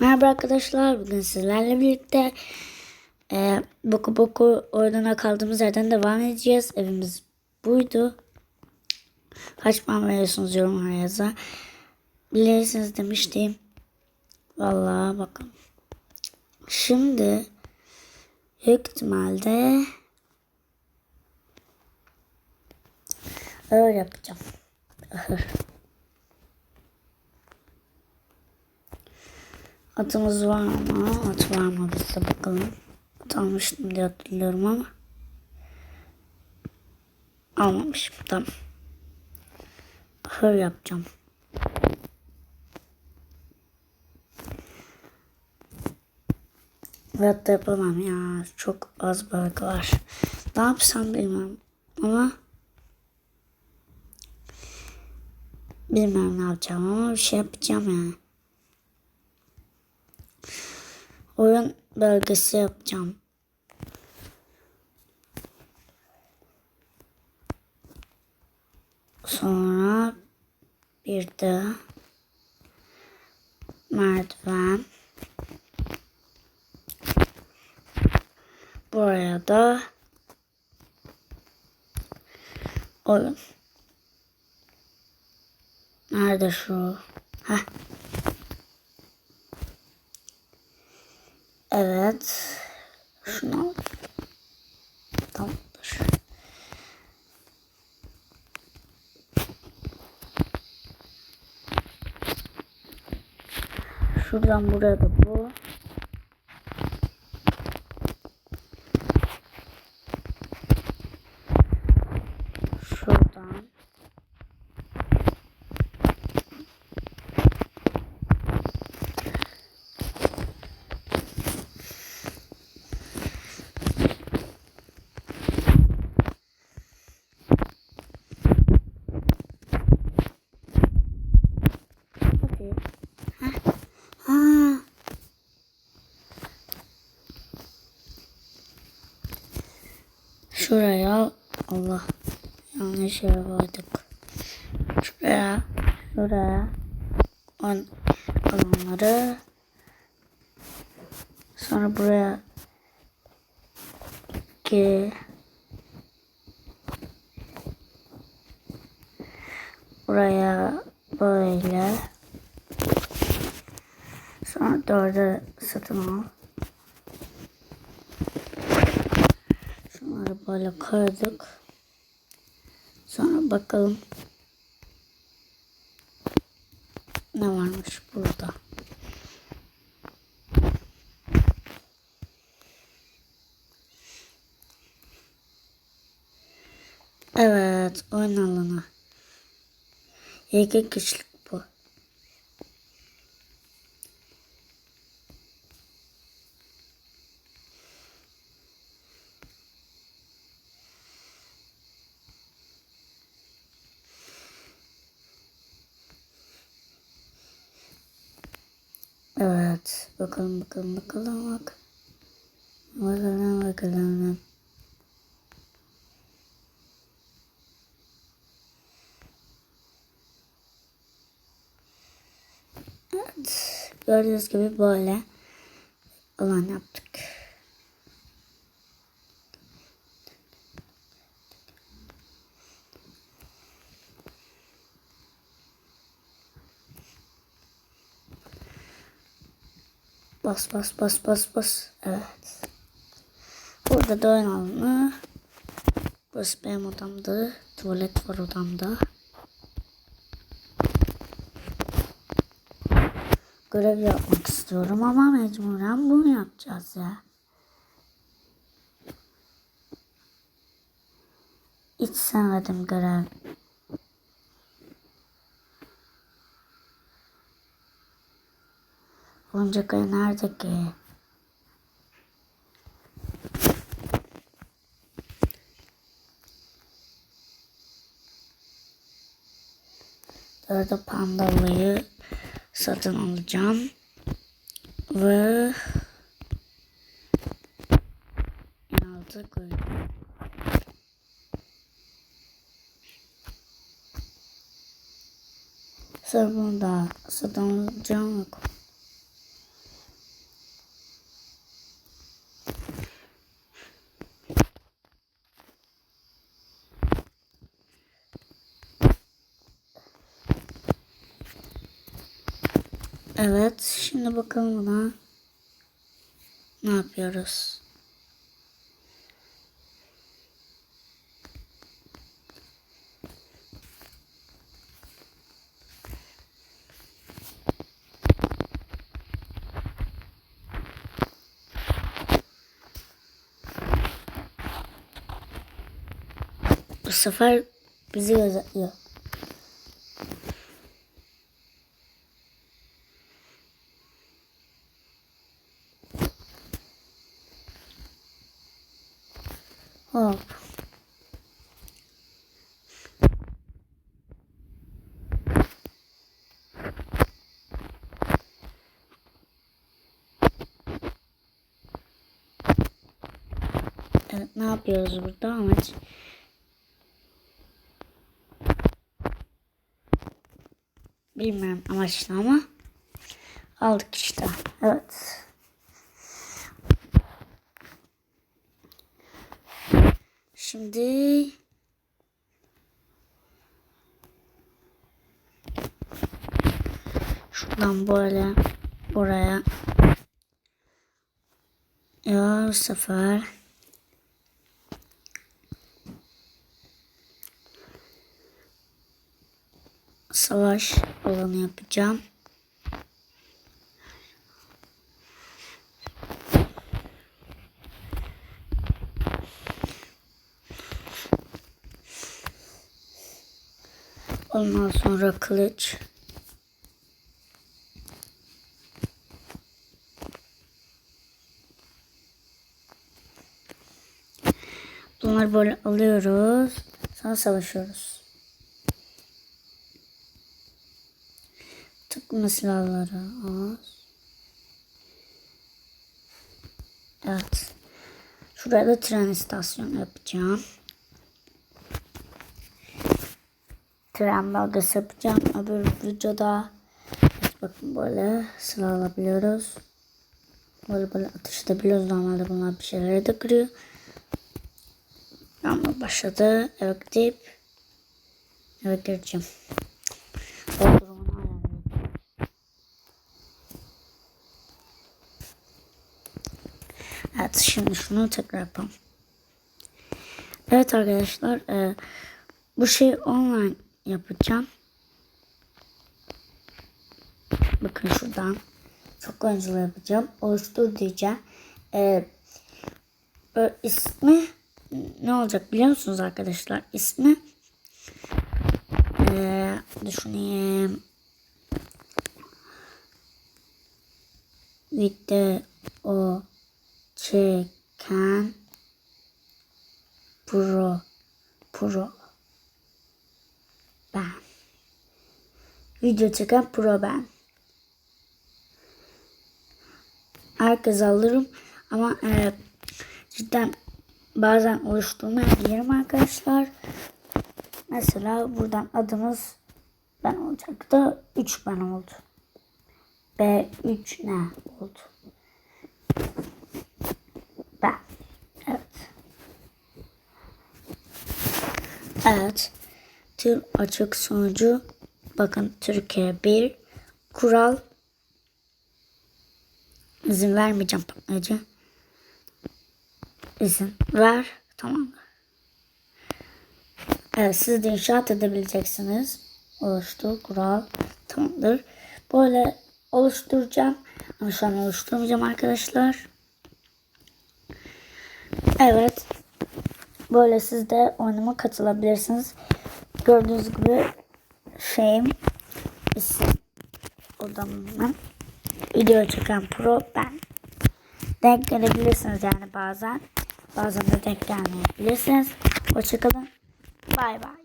Merhaba arkadaşlar. Bugün sizlerle birlikte e, Boku Boku oyununa kaldığımız yerden devam edeceğiz. Evimiz buydu. Kaç puan veriyorsunuz yorumlara yazar. Bilirsiniz demiştim. Vallahi bakın. Şimdi büyük ihtimalle öyle yapacağım. Atımız var mı? At var mı bizde bakalım. At almıştım diye hatırlıyorum ama. Almamışım. Tamam. Hır yapacağım. Ve hatta yapamam ya. Çok az balık var. Ne yapsam bilmem. Ama bilmem ne yapacağım ama bir şey yapacağım yani. Oyun bölgesi yapacağım. Sonra bir de merdiven. Buraya da oyun. Nerede şu? Heh. Evet. Şunu. Tamamdır. Şuradan buraya da bu. Şuradan. Hadi. Heh. Ha. Allah yanlış yere koyduk. Şuraya şuraya on alanları sonra buraya ki buraya böyle sonra dörde satın al. Böyle kırdık. Sonra bakalım ne varmış burada. Evet, oyun alanı. İlk kişilik bu. Evet. Bakalım bakalım bakalım bak. Bakalım bakalım. Evet. Gördüğünüz gibi böyle alan yaptık. Bas bas bas bas bas. Evet. Burada da oyun alanı. Burası benim odamdı. Tuvalet var odamda. Görev yapmak istiyorum ama mecburen bunu yapacağız ya. Hiç sevmedim görev. Oyuncak ayı nerede ki? Dörde pandalıyı satın alacağım. Ve en altı koyacağım. Sonra bunu da satın alacağım. Evet. Şimdi bakalım buna. Ne yapıyoruz? Bu sefer bizi gözetliyor. Hop. Evet, ne yapıyoruz burada amaç? Bilmiyorum amaçlı ama aldık işte. Evet. Şimdi. Şuradan böyle buraya ya sefer. Savaş alanı yapacağım. Ondan sonra kılıç. Bunları böyle alıyoruz. Sonra savaşıyoruz. Tıklama silahları az. Evet. Şuraya da tren istasyonu yapacağım. Tren bölgesi yapacağım. Öbür videoda evet, bakın böyle silah alabiliyoruz. Böyle böyle atış edebiliyoruz. Normalde bunlar bir şeyleri de kırıyor. Ama başladı. Eve gidip eve gireceğim. Evet şimdi şunu tekrar yapalım. Evet arkadaşlar e, bu şey online yapacağım. Bakın şuradan çok oyunculu yapacağım. Oluştur diyeceğim. Ee, ismi ne olacak biliyor musunuz arkadaşlar? İsmi ee, düşüneyim. Video çeken pro pro Video çeken pro ben. Herkes alırım ama e, cidden bazen oluşturmayabilirim arkadaşlar. Mesela buradan adımız ben olacaktı. 3 ben oldu. B3 ne oldu? Ben. Evet. Evet. Tüm açık sonucu bakın Türkiye 1 kural izin vermeyeceğim patlayıcı izin ver tamam? Evet siz de inşaat edebileceksiniz. Oluştu kural tamamdır. Böyle oluşturacağım. Ama şu an oluşturmayacağım arkadaşlar. Evet. Böyle siz de oynama katılabilirsiniz. Gördüğünüz gibi şeyim isim odamın video çeken pro ben. Denk gelebilirsiniz yani bazen. Bazen de denk gelmeyebilirsiniz. Hoşçakalın. Bay bay.